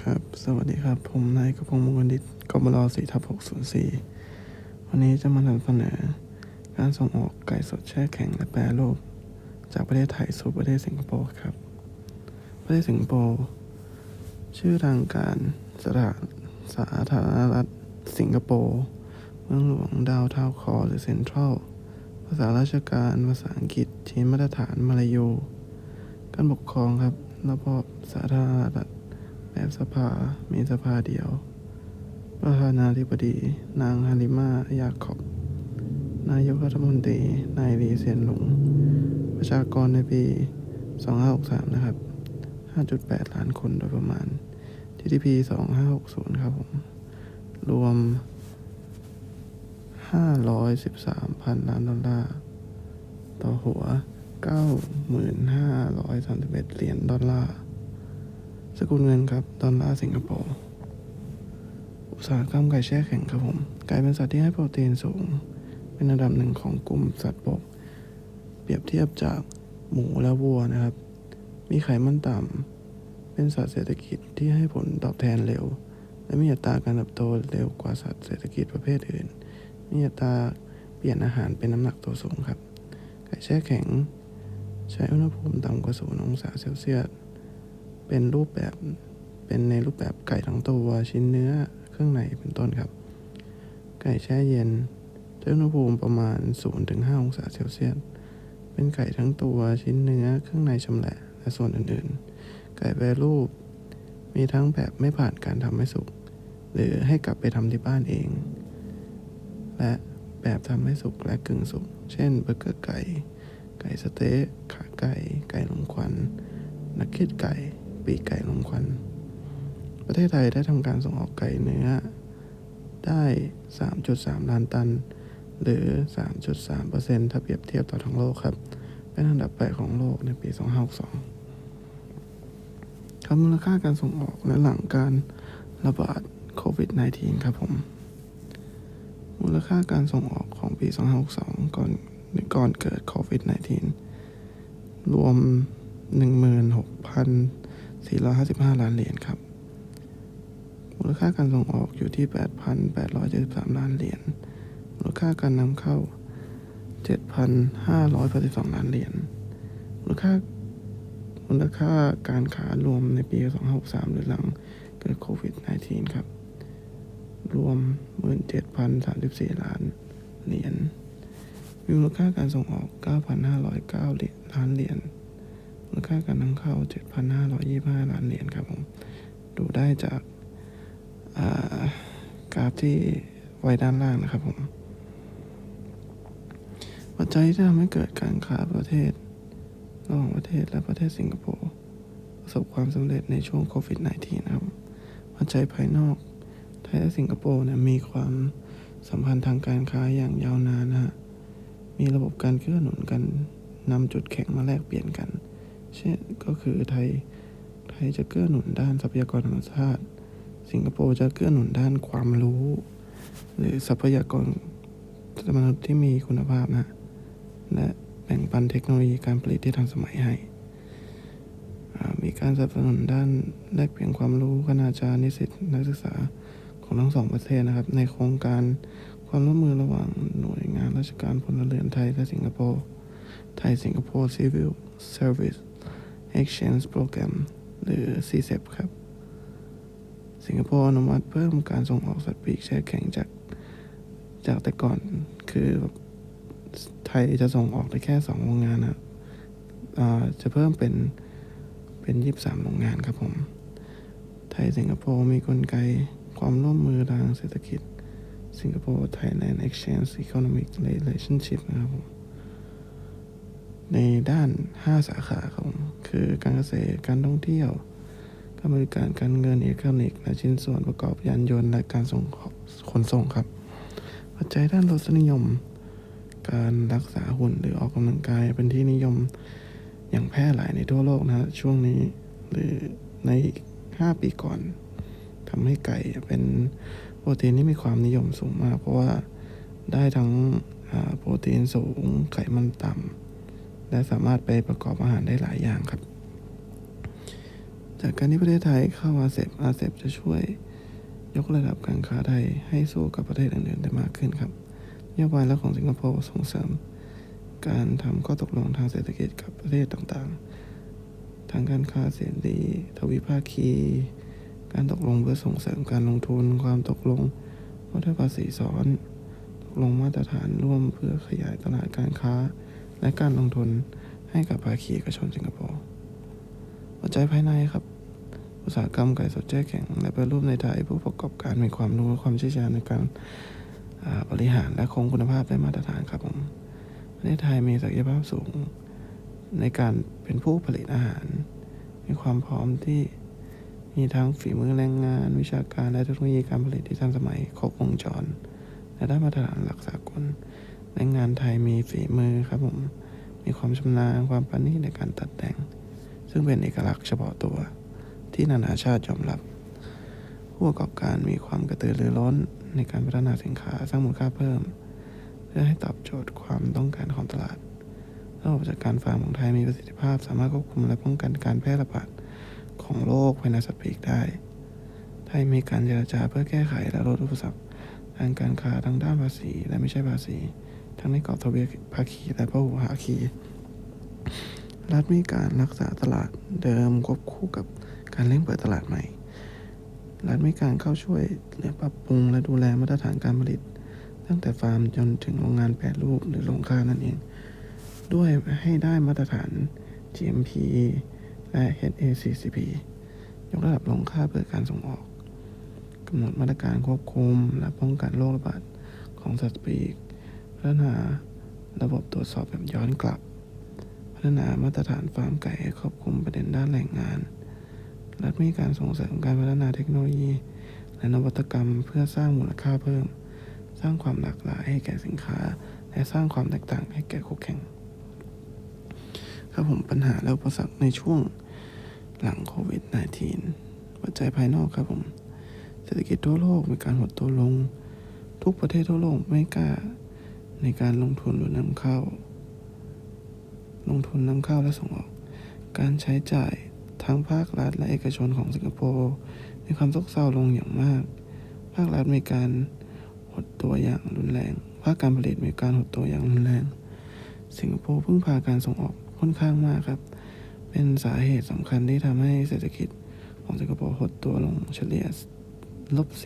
ครับ สวัสดีครับ ผมนายกระพงศ์มงคลดิตกบลสี่ทับหกศูนย์สี่วันนี้จะมานำเสนอ การส่งออกไก่สดแช่แข็งและแปรรูป จากประเทศไทยสู่ประเทศสิงคโปร์ครับ ประเทศสิงคโปร์ ชื่อทางการสถานสาธารณรัฐสิงคโปร์ เมืองหลวงดาวเทาคอหรือเซ็นทรัล ภาษาราชการ ภาษาอังกฤษ จีนมาตรฐานมาลายู การปกครองครับ ระบอบสาธารณรัฐ แบบสภา มีสภาเดียว ประธานาธิบดี นางฮาริมา ยาขอบ นายกรัฐมนตรี นายลีเซียนหลง ประชากรในปี 2563 นะครับ 5.8 ล้านคนโดยประมาณ GDP 2560 ครับผม รวม 513,000 ล้านดอลลาร์ ต่อหัว 9,531 เหรียญดอลลาร์ สกุลเงินครับ ดอลลาร์สิงคโปร์ อุตสาหกรรมไก่แช่แข็งครับผม ไก่เป็นสัตว์ที่ให้โปรตีนสูง เป็นอันดับหนึ่งของกลุ่มสัตว์บก เปรียบเทียบจากหมูและวัวนะครับ มีไขมันต่ำ เป็นสัตว์เศรษฐกิจที่ให้ผลตอบแทนเร็ว และมีอัตราการเติบโตเร็วกว่าสัตว์เศรษฐกิจประเภทอื่น มีอัตราเปลี่ยนอาหารเป็นน้ำหนักตัวสูงครับ ไก่แช่แข็ง ใช้อุณหภูมิต่ำกว่าศูนย์องศาเซลเซียส เป็นรูปแบบเป็นในรูปแบบไก่ทั้งตัวชิ้นเนื้อเครื่องในเป็นต้นครับ ไก่แช่เย็นใช้อุณหภูมิประมาณ 0-5 องศาเซลเซียสเป็นไก่ทั้งตัวชิ้นเนื้อเครื่องในชำแหละและส่วนอื่นๆ ไก่แปรรูป มีทั้งแบบไม่ผ่านการทำให้สุก หรือให้กลับไปทำที่บ้านเอง และแบบทำให้สุกและกึ่งสุก เช่นเบอร์เกอร์ไก่ ไก่สเต๊ะขาไก่ ไก่หลมควัน นักเก็ตไก่ ปีกไก่ลมควัน ประเทศไทยได้ทำการส่งออกไก่เนื้อ ได้ 3.3 ล้านตัน หรือ 3.3%ถ้าเปรียบเทียบต่อทั้งโลกครับ เป็นอันดับแปดของโลกในปี 2562ครับมูลค่าการส่งออกและหลังการระบาดโควิด -19 ครับผม มูลค่าการส่งออกของปี 2562 ก่อนก่อนเกิดโควิด -19 รวม 455 ล้านเหรียญครับ มูลค่าการส่งออกอยู่ที่ 8,873 ล้านเหรียญ มูลค่าการนำเข้า 7,582 ล้านเหรียญ มูลค่ามูลค่าการค้ารวมในปี 2563 หรือหลังเกิดโควิด -19 ครับ รวม 17,034 ล้านเหรียญ มีมูลค่าการส่งออก 9,509เหรียญล้านเหรียญ มูลค่าการนำเข้า 7,525 ล้านเหรียญครับผม ดูได้จากกราฟที่ไว้ด้านล่างนะครับผม ปัจจัยที่ทำให้เกิดการค้าประเทศ ระหว่างประเทศและประเทศสิงคโปร์ประสบความสำเร็จในช่วงโควิด -19 นะครับ ปัจจัยภายนอก ไทยและสิงคโปร์เนี่ยมีความสัมพันธ์ทางการค้าอย่างยาวนานนะฮะ มีระบบการเกื้อหนุนกันนำจุดแข็งมาแลกเปลี่ยนกัน เช่นก็คือไทย ไทยจะเกื้อหนุนด้านทรัพยากรธรรมชาติ สิงคโปร์จะเกื้อหนุนด้านความรู้ หรือทรัพยากรมนุษย์ที่มีคุณภาพนะ และแบ่งปันเทคโนโลยีการผลิตที่ทันสมัยให้ มีการสนับสนุนด้านแลกเปลี่ยนความรู้คณาจารย์นิสิตนักศึกษาของทั้งสองประเทศนะครับ ในโครงการความร่วมมือระหว่างหน่วยงานราชการพลเรือนไทยและสิงคโปร์ ไทยสิงคโปร์ Civil Service Exchange Program หรือ CSEP ครับ สิงคโปร์อนุมัติเพิ่มการส่งออกสัตว์ปีกแช่แข็งจากจากแต่ก่อนคือแบบไทยจะส่งออกได้แค่สองโรงงานนะจะเพิ่มเป็นเป็นยี่สามโรงงานครับผม ไทยสิงคโปร์มีกลไกความร่วมมือทางเศรษฐกิจสิงคโปร์ Thailand Exchange Economic Relationship นะครับผม ในด้าน 5 สาขาครับผมคือการเกษตรการท่องเที่ยวการบริการการเงินอิเล็กทรอนิกส์และชิ้นส่วนประกอบยานยนต์และการส่งขนส่งครับ ปัจจัยด้านรสนิยม การรักษาหุ่นหรือออกกำลังกายเป็นที่นิยมอย่างแพร่หลายในทั่วโลกนะฮะช่วงนี้หรือใน 5 ปีก่อนทำให้ไก่เป็นโปรตีนที่มีความนิยมสูงมาก เพราะว่าได้ทั้งโปรตีนสูงไขมันต่ำ และสามารถไปประกอบอาหารได้หลายอย่างครับ จากการที่ประเทศไทยเข้าอาเซบอาเซบจะช่วยยกระดับการค้าไทยให้สู้กับประเทศอื่นๆได้มากขึ้นครับนโยบายแล้วของสิงคโปร์ส่งเสริม การทำข้อตกลงทางเศรษฐกิจกับประเทศต่างๆ ทางการค้าเสรีทวิภาคี การตกลงเพื่อส่งเสริมการลงทุน ความตกลงลดภาษีซ้อน ตกลงมาตรฐานร่วมเพื่อขยายตลาดการค้า และการลงทุนให้กับภาคีเอกชนสิงคโปร์ปัจจัยภายในครับ อุตสาหกรรมไก่สดแจ้แข็ง และแปรรูปในไทยผู้ประกอบการมีความรู้ความเชี่ยวชาญในการบริหารและคงคุณภาพได้มาตรฐานครับผมประเทศไทยมีศักยภาพสูง ในการเป็นผู้ผลิตอาหาร มีความพร้อมที่มีทั้งฝีมือแรงงาน วิชาการและเทคโนโลยีการผลิตที่ทันสมัยครบวงจร และได้มาตรฐานหลักสากล แรงงานไทยมีฝีมือครับผม มีความชำนาญความปานนีตในการตัดแต่ง ซึ่งเป็นเอกลักษณ์เฉพาะตัว ที่นานาชาติยอมรับ ผู้ประกอบการมีความกระตือรือร้นในการพัฒนาสินค้าสร้างมูลค่าเพิ่ม เพื่อให้ตอบโจทย์ความต้องการของตลาดระบบจัดการฟาร์มของไทยมีประสิทธิภาพ สามารถควบคุมและป้องกันการแพร่ระบาดของโรคภายในสัตว์ปีกได้ ไทยมีการเจรจาเพื่อแก้ไขและลดอุปสรรคทางการค้าทั้งด้านภาษีและไม่ใช่ภาษี ทั้งในกรอบทวิภาคีและพหุภาคี รัฐมีการรักษาตลาดเดิมควบคู่กับการเร่งเปิดตลาดใหม่ รัฐมีการเข้าช่วยและปรับปรุงและดูแลมาตรฐานการผลิต ตั้งแต่ฟาร์มจนถึงโรงงานแปรรูปหรือโรงฆ่านั่นเอง ด้วยให้ได้มาตรฐาน GMP และ HACCP ยกระดับโรงฆ่าเพื่อการส่งออกกำหนดมาตรการควบคุมและป้องกันโรคระบาดของสัตว์ปีก พัฒนาระบบตรวจสอบแบบย้อนกลับ พัฒนามาตรฐานฟาร์มไก่ให้ครอบคลุมประเด็นด้านแรงงาน รัฐมีการส่งเสริมการพัฒนาเทคโนโลยี และนวัตกรรมเพื่อสร้างมูลค่าเพิ่ม สร้างความหลากหลายให้แก่สินค้า และสร้างความแตกต่างให้แก่คู่แข่ง ครับผมปัญหาและอุปสรรคในช่วงหลังโควิด -19 ปัจจัยภายนอกครับผม เศรษฐกิจทั่วโลกมีการหดตัวลง ทุกประเทศทั่วโลกไม่กล้า ในการลงทุนหรือนำเข้า ลงทุนนำเข้าและส่งออก การใช้จ่ายทั้งภาครัฐและเอกชนของสิงคโปร์มีความซบเซาลงอย่างมาก ภาครัฐมีการหดตัวอย่างรุนแรง ภาคการผลิตมีการหดตัวอย่างรุนแรง สิงคโปร์พึ่งพาการส่งออกค่อนข้างมากครับ เป็นสาเหตุสำคัญที่ทำให้เศรษฐกิจของสิงคโปร์หดตัวลงเฉลี่ยลบ 4.9%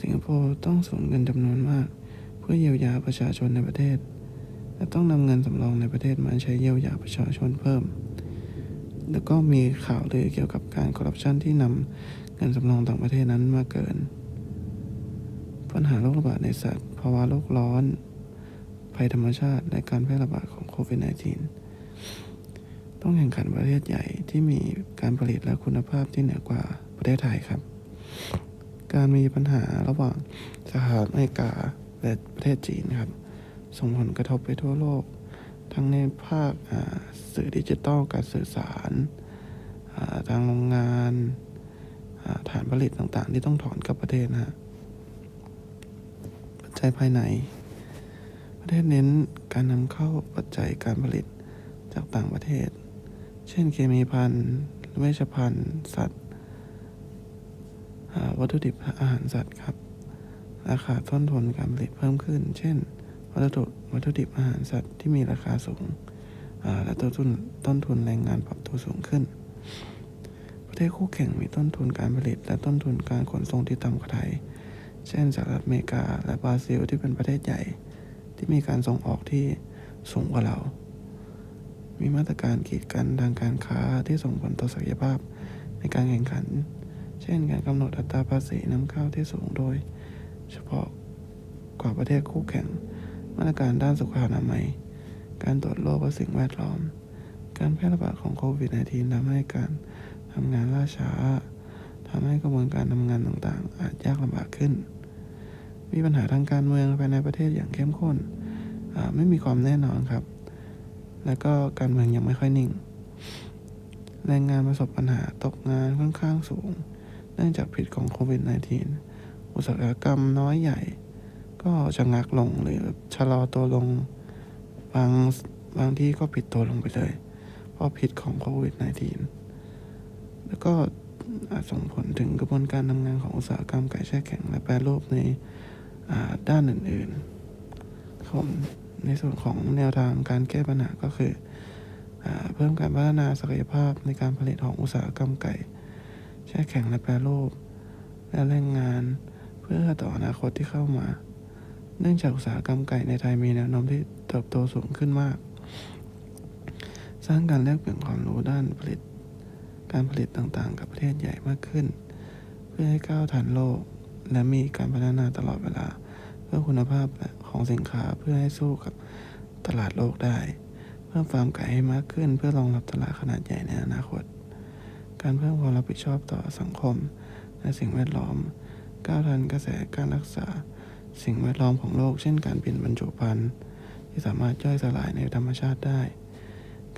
สิงคโปร์ต้องสูญเงินจำนวนมาก พื่อเยียวยาประชาชนในประเทศ และต้องนำเงินสำรองในประเทศมาใช้เยียวยาประชาชนเพิ่ม แล้วก็มีข่าวลือเกี่ยวกับการคอร์รัปชันที่นำเงินสำรองต่างประเทศนั้นมาเกิน ปัญหาโรคระบาดในสัตว์ภาวะโลกร้อน ภัยธรรมชาติ และการแพร่ระบาดของโควิด -19 ต้องแข่งขันประเทศใหญ่ที่มีการผลิตและคุณภาพที่เหนือกว่าประเทศไทยครับ การมีปัญหาระหว่างสหรัฐอเมริกา และประเทศจีนครับ ส่งผลกระทบไปทั่วโลก ทั้งในภาคสื่อดิจิทัลการสื่อสารทางโรงงานฐานผลิตต่างๆ ที่ต้องถอนกลับประเทศนะฮะปัจจัยภายใน ประเทศเน้นการนำเข้าปัจจัยการผลิตจากต่างประเทศ เช่นเคมีภัณฑ์เวชภัณฑ์สัตว์วัตถุดิบอาหารสัตว์ครับ ราคาต้นทุนการผลิตเพิ่มขึ้น เช่น วัตถุวัตถุดิบอาหารสัตว์ที่มีราคาสูงและต้นทุนต้นทุนแรงงานปรับตัวสูงขึ้น ประเทศคู่แข่งมีต้นทุนการผลิต และต้นทุนการขนส่งที่ต่ำกว่าไทย เช่นสหรัฐอเมริกา และบราซิลที่เป็นประเทศใหญ่ที่มีการส่งออกที่สูงกว่าเรา มีมาตรการกีดกันทางการค้าที่ส่งผลต่อศักยภาพในการแข่งขัน เช่นการกำหนดอัตราภาษีนำเข้าที่สูงโดย เฉพาะกว่าประเทศคู่แข่ง มาตรการด้านสุขอนามัย การตรวจโรคและสิ่งแวดล้อม การแพร่ระบาดของโควิด -19 ทำให้การทำงานล่าช้าทำให้กระบวนการทำงานต่างๆ อาจยากลำบากขึ้น มีปัญหาทางการเมืองภายในประเทศอย่างเข้มข้น ไม่มีความแน่นอนครับ และก็การเมืองยังไม่ค่อยนิ่ง แรงงานประสบปัญหาตกงานค่อนข้างสูง เนื่องจากพิษของโควิด -19 อุตสาหกรรมน้อยใหญ่ ก็ชะงักลงหรือชะลอตัวลง บางบางที่ก็ปิดตัวลงไปเลย เพราะพิษของโควิด -19 ก็อาจส่งผลถึงกระบวนการทำงานของอุตสาหกรรมไก่แช่แข็งและแปรรูปในด้านอื่นๆครับผมในส่วนของแนวทางการแก้ปัญหาก็คืออเพิ่มการพัฒนาศักยภาพในการผลิตของอุตสาหกรรมไก่ แช่แข็งและแปรรูปและแรงงาน เพื่อต่ออนาคตที่เข้ามา เนื่องจากอุตสาหกรรมไก่ในไทยมีแนวโน้มที่เติบโตสูงขึ้นมาก สร้างการแลกเปลี่ยนความรู้ด้านผลิต การผลิตต่างๆ กับประเทศใหญ่มากขึ้น เพื่อให้ก้าวทันโลก และมีการพัฒนาตลอดเวลา เพื่อคุณภาพของสินค้าเพื่อให้สู้กับตลาดโลกได้ เพิ่มฟาร์มไก่ให้มากขึ้น เพื่อรองรับตลาดขนาดใหญ่ในอนาคต การเพิ่มความรับผิดชอบต่อสังคม และสิ่งแวดล้อม ก้าวทันกระแสการรักษา สิ่งแวดล้อมของโลก เช่นการเปลี่ยนบรรจุภัณฑ์ที่สามารถย่อยสลายในธรรมชาติได้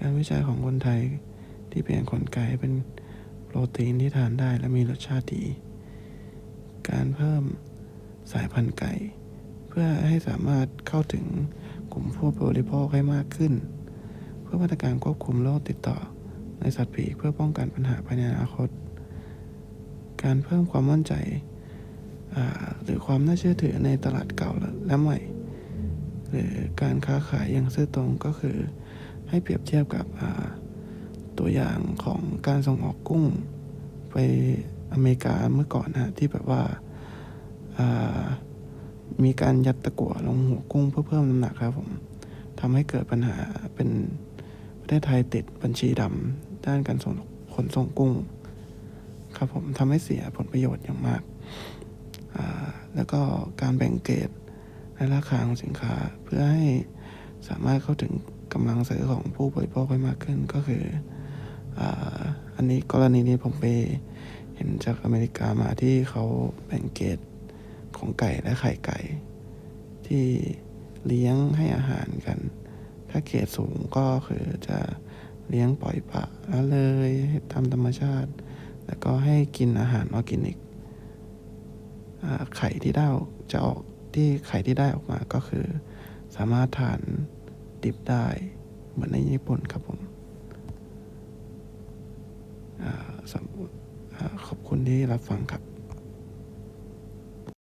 การวิจัยของคนไทยที่เปลี่ยนขนไก่เป็นโปรตีนที่ทานได้และมีรสชาติดี การเพิ่มสายพันธุ์ไก่ เพื่อให้สามารถเข้าถึงกลุ่มผู้บริโภคให้มากขึ้น เพื่อมาตรการควบคุมโรคติดต่อในสัตว์ปีกเพื่อป้องกันปัญหาภายในอนาคต การเพิ่มความมั่นใจ หรือความน่าเชื่อถือในตลาดเก่าและใหม่ หรือการค้าขายอย่างซื่อตรงก็คือให้เปรียบเทียบกับตัวอย่างของการส่งออกกุ้งไปอเมริกาเมื่อก่อนนะฮะที่แบบว่าามีการยัดตะกั่วลงหัวกุ้งเพื่อเพิ่มน้ำหนักครับผมทำให้เกิดปัญหาเป็นประเทศไทยติดบัญชีดำด้านการส่งขนส่งกุ้ง ครับผมทำให้เสียผลประโยชน์อย่างมาก แล้วก็การแบ่งเกรดและราคาของสินค้าเพื่อให้สามารถเข้าถึงกำลังซื้อของผู้บริโภคให้มากขึ้นก็คืออันนี้กรณีนี้ผมไปเห็นจากอเมริกามาที่เขาแบ่งเกรดของไก่และไข่ไก่ ที่เลี้ยงให้อาหารกัน ถ้าเกรดสูงก็คือจะเลี้ยงปล่อยปละละเลยตามธรรมชาติ แล้วก็ให้กินอาหารออร์แกนิก ไข่ที่ได้ออกจะออกที่ไข่ที่ได้ออกมาก็คือ สามารถทานดิบได้เหมือนในญี่ปุ่นครับผมขอบคุณที่รับฟังครับ